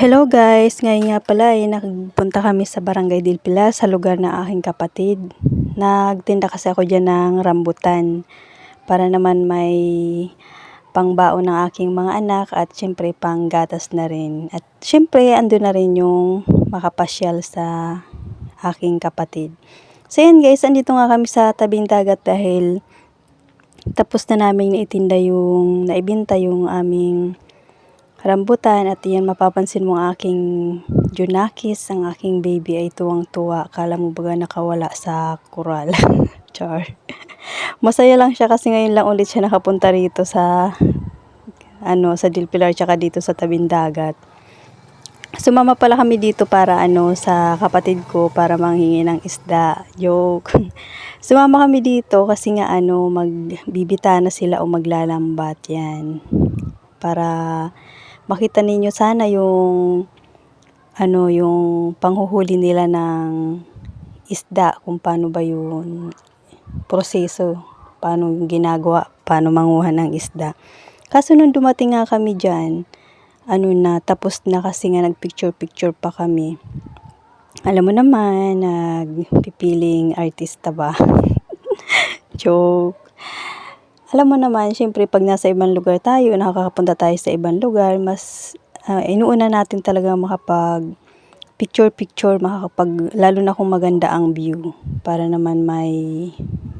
Hello guys, ngayon nga pala ay nagpunta kami sa Barangay Del Pilar sa lugar ng aking kapatid. Nagtinda kasi ako dyan ng rambutan para naman may pangbaon ng aking mga anak at syempre panggatas na rin. At syempre ando na rin yung makapasyal sa aking kapatid. So yan guys, andito nga kami sa tabing dagat dahil tapos na namin naitinda yung, naibinta yung aming rambutan at yan mapapansin mo ang aking Junakis, ang aking baby ay tuwang-tuwa. Akala mo baga nakawala sa kural. Char. Masaya lang siya kasi ngayon lang ulit siya nakapunta rito sa ano sa Del Pilar tsaka dito sa tabing dagat. Sumama pala kami dito para ano sa kapatid ko para manghingi ng isda. Joke. Sumama kami dito kasi nga ano magbibita na sila o maglalambat yan. Para makita ninyo sana yung ano yung panghuhuli nila ng isda kung paano ba yung proseso paano yung ginagawa paano manguha ng isda. Kaso nung dumating nga kami dyan ano na tapos na kasi nga nagpicture picture pa kami. Alam mo naman nagpipiling artista ba? Joke alam mo naman, syempre pag nasa ibang lugar tayo, nakakapunta tayo sa ibang lugar, mas uh, inuuna natin talaga makapag picture-picture, makakapag, lalo na kung maganda ang view. Para naman may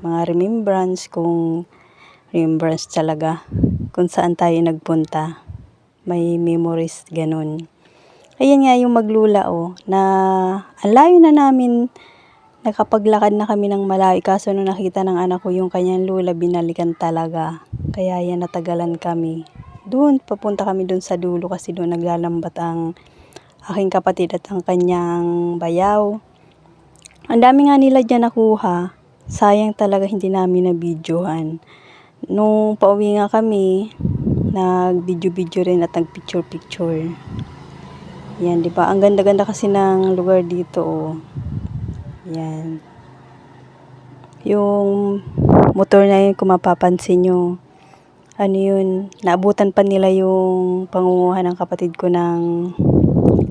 mga remembrance kung remembrance talaga kung saan tayo nagpunta. May memories, ganun. Ayan nga yung maglula, oh, na ang layo na namin Nakapaglakad na kami ng malayo kaso nung nakita ng anak ko yung kanyang lula, binalikan talaga. Kaya yan natagalan kami. Doon, papunta kami doon sa dulo kasi doon naglalambat ang aking kapatid at ang kanyang bayaw. Ang dami nga nila dyan nakuha. Sayang talaga hindi namin na videohan. Nung pauwi nga kami, nag-video-video rin at nag-picture-picture. Yan, di ba? Ang ganda-ganda kasi ng lugar dito, oh. Yan. Yung motor na yun, kung mapapansin nyo, ano yun, naabutan pa nila yung pangunguha ng kapatid ko ng,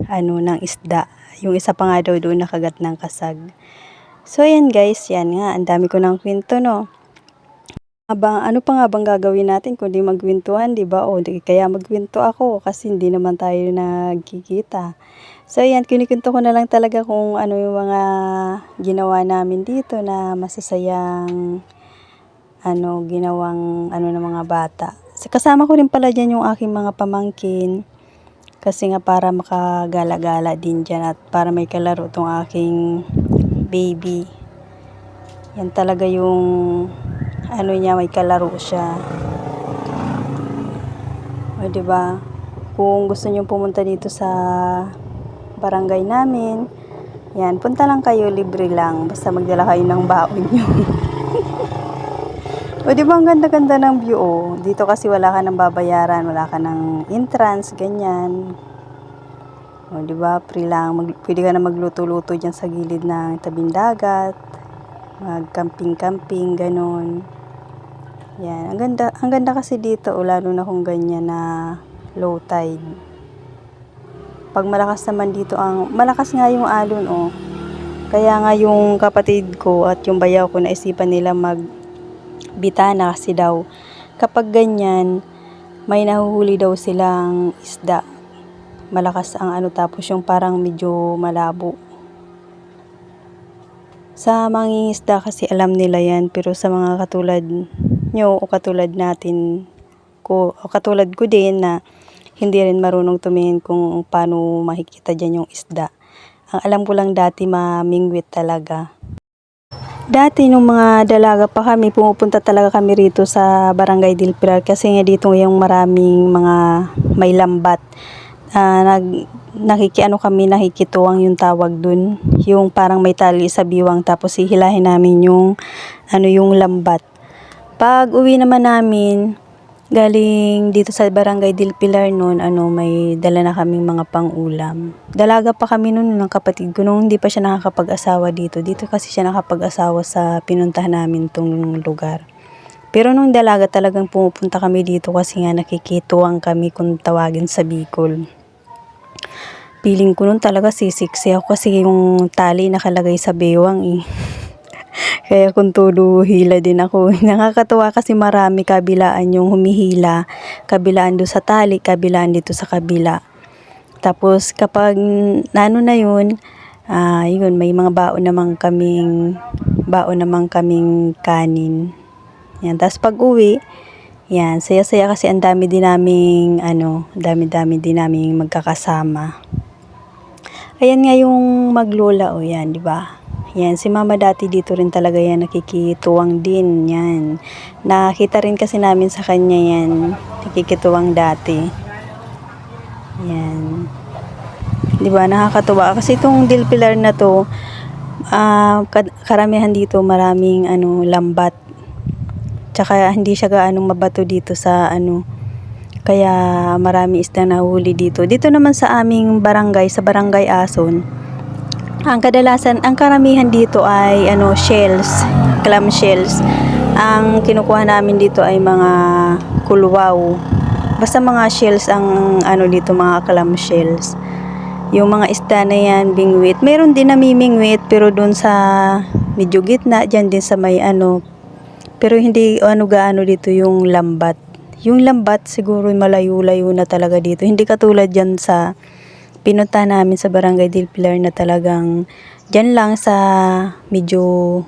ano, ng isda. Yung isa pa nga daw doon nakagat ng kasag. So, yan guys, yan nga, ang dami ko ng kwento, no. Aba, ano pa nga bang gagawin natin kundi magwintuhan, di ba? O, di, kaya magwinto ako kasi hindi naman tayo nagkikita. So, ayan, kinikwento ko na lang talaga kung ano yung mga ginawa namin dito na masasayang ano, ginawang ano ng mga bata. Kasama ko rin pala dyan yung aking mga pamangkin kasi nga para makagala-gala din dyan at para may kalaro tong aking baby. Yan talaga yung ano niya, may kalaro siya. O, diba? Kung gusto niyo pumunta dito sa barangay namin. Yan, punta lang kayo, libre lang. Basta magdala kayo ng baon nyo. o di ba ang ganda-ganda ng view oh. Dito kasi wala ka ng babayaran, wala ka ng entrance, ganyan. O di ba, free lang. Mag, pwede ka na magluto-luto diyan sa gilid ng tabing dagat. Mag-camping-camping, ganun. Yan, ang ganda, ang ganda kasi dito, oh, lalo na kung ganyan na low tide. Pag malakas naman dito ang, malakas nga yung alon oh. Kaya nga yung kapatid ko at yung bayaw ko naisipan nila mag bitana kasi daw kapag ganyan may nahuhuli daw silang isda. Malakas ang ano tapos yung parang medyo malabo. Sa mga isda kasi alam nila yan pero sa mga katulad nyo o katulad natin ko o katulad ko din na hindi rin marunong tumingin kung paano makikita dyan yung isda. Ang alam ko lang dati mamingwit talaga. Dati nung mga dalaga pa kami, pumupunta talaga kami rito sa Barangay Del Pilar kasi nga dito yung maraming mga may lambat. Uh, nag, nakikiano kami, nakikituwang yung tawag dun. Yung parang may tali sa biwang tapos hihilahin namin yung ano yung lambat. Pag uwi naman namin, Galing dito sa Barangay Del Pilar noon, ano, may dala na kaming mga pang-ulam. Dalaga pa kami noon ng kapatid ko nung hindi pa siya nakakapag-asawa dito. Dito kasi siya nakapag-asawa sa pinuntahan namin tong lugar. Pero nung dalaga talagang pumupunta kami dito kasi nga nakikituwang kami kung tawagin sa Bicol. Feeling ko nun talaga sisiksi ako kasi yung tali nakalagay sa bewang eh. Kaya kung todo hila din ako. Nakakatuwa kasi marami kabilaan yung humihila. Kabilaan doon sa tali, kabilaan dito sa kabila. Tapos kapag nano na yun, ah yun, may mga baon naman kaming, baon naman kaming kanin. Yan, tapos pag uwi, yan, saya-saya kasi ang dami din naming, ano, dami-dami din naming magkakasama. Ayan nga yung maglola, o yan, di ba? Yan, si mama dati dito rin talaga yan, nakikituwang din, yan. Nakita rin kasi namin sa kanya yan, nakikituwang dati. Yan. Di ba, nakakatuwa. Kasi itong dill pillar na to, kad- karamihan dito maraming ano, lambat. Tsaka hindi siya gaanong mabato dito sa ano, kaya marami isda na huli dito. Dito naman sa aming barangay, sa barangay Ason, ang kadalasan, ang karamihan dito ay ano, shells, clam shells. Ang kinukuha namin dito ay mga kulwaw. Basta mga shells ang ano dito, mga clam shells. Yung mga isda na yan, bingwit. Meron din namimingwit, pero doon sa medyo gitna, dyan din sa may ano. Pero hindi ano gaano dito yung lambat. Yung lambat siguro malayo-layo na talaga dito. Hindi katulad dyan sa pinunta namin sa Barangay Del Pilar na talagang dyan lang sa medyo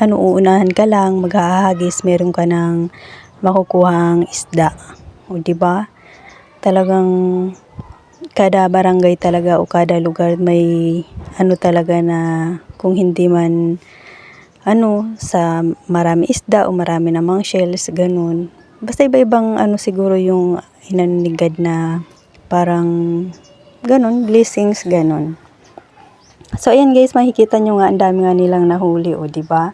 ano uunahan ka lang, maghahagis, meron ka ng makukuhang isda. O di ba? Talagang kada barangay talaga o kada lugar may ano talaga na kung hindi man ano sa marami isda o marami namang shells ganun basta iba-ibang ano siguro yung inanigad na parang ganun blessings ganun so ayan guys makikita nyo nga ang dami nga nilang nahuli o di ba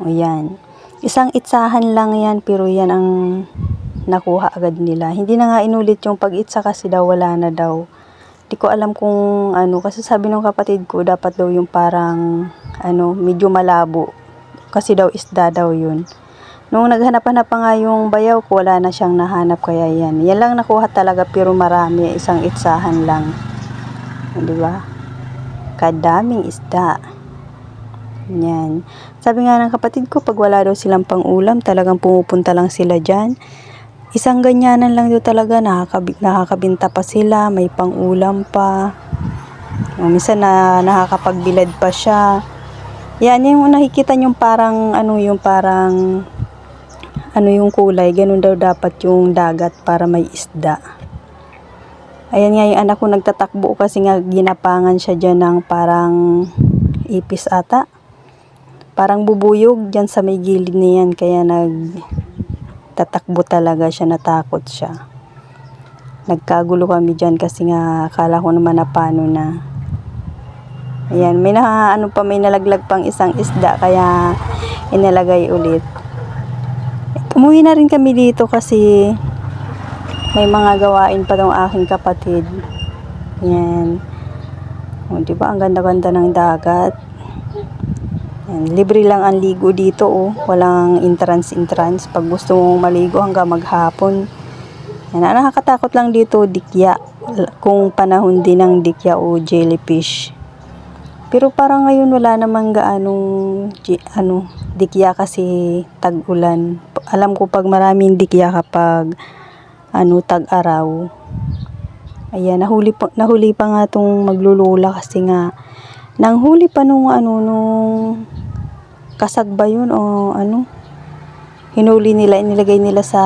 o yan isang itsahan lang yan pero yan ang nakuha agad nila. Hindi na nga inulit yung pag-itsa kasi daw wala na daw. Di ko alam kung ano, kasi sabi ng kapatid ko, dapat daw yung parang, ano, medyo malabo. Kasi daw isda daw yun. Nung naghanap-hanap pa nga yung bayaw ko, wala na siyang nahanap kaya yan. Yan lang nakuha talaga pero marami, isang itsahan lang. Di ba? Kadaming isda. Yan. Sabi nga ng kapatid ko, pag wala daw silang pang-ulam, talagang pumupunta lang sila dyan. Isang ganyanan lang daw talaga, nakakab- nakakabinta pa sila, may pang-ulam pa. Minsan na nakakapagbilad pa siya. Yan, yung nakikita yung parang, ano yung parang, ano yung kulay, ganun daw dapat yung dagat para may isda. Ayan nga yung anak ko nagtatakbo kasi nga ginapangan siya dyan ng parang ipis ata. Parang bubuyog dyan sa may gilid niyan kaya nag tatakbo talaga siya, natakot siya. Nagkagulo kami dyan kasi nga akala ko naman na paano na. Ayan, may na, ano pa, may nalaglag pang isang isda kaya inalagay ulit. Umuwi na rin kami dito kasi may mga gawain pa tong aking kapatid. Yan. O, di ba? Ang ganda-ganda ng dagat. Yan, libre lang ang ligo dito oh. Walang entrance-entrance. Pag gusto mong maligo hanggang maghapon. Yan, ang nakakatakot lang dito, dikya. Kung panahon din ng dikya o jellyfish. Pero parang ngayon wala namang gaanong ano, dikya kasi tag-ulan. Alam ko pag maraming dikya kapag ano tag-araw. Ayan, nahuli pa, nahuli pa nga tong maglulula kasi nga nang huli pa nung ano nung kasag ba yun o ano hinuli nila inilagay nila sa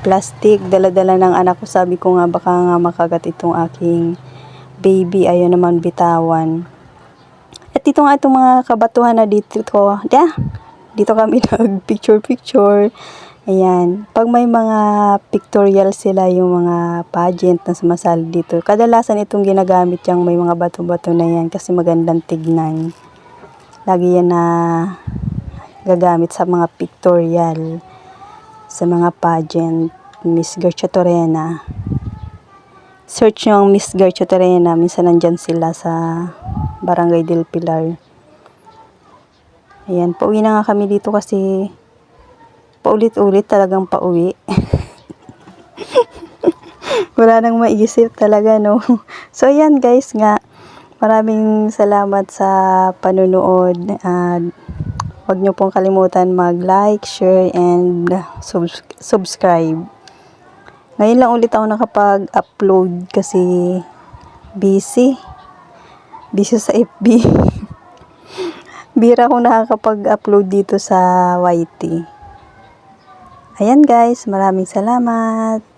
plastic dala-dala ng anak ko sabi ko nga baka nga makagat itong aking baby ayaw naman bitawan at ito nga itong mga kabatuhan na dito ko yeah, dito kami nag picture picture Ayan. Pag may mga pictorial sila, yung mga pageant na sumasali dito, kadalasan itong ginagamit yung may mga bato-bato na yan kasi magandang tignan. Lagi yan na gagamit sa mga pictorial, sa mga pageant. Miss Gertrude Torena. Search nyo ang Miss Gertrude Torena. Minsan nandyan sila sa Barangay del Pilar. Ayan, pauwi na nga kami dito kasi paulit-ulit talagang pauwi. Wala nang maisip talaga, no? So, ayan guys nga. Maraming salamat sa panunood. At huwag niyo pong kalimutan mag-like, share, and subs- subscribe. Ngayon lang ulit ako nakapag-upload kasi busy. Busy sa FB. Bira akong nakakapag-upload dito sa YT. Ayan guys, maraming salamat.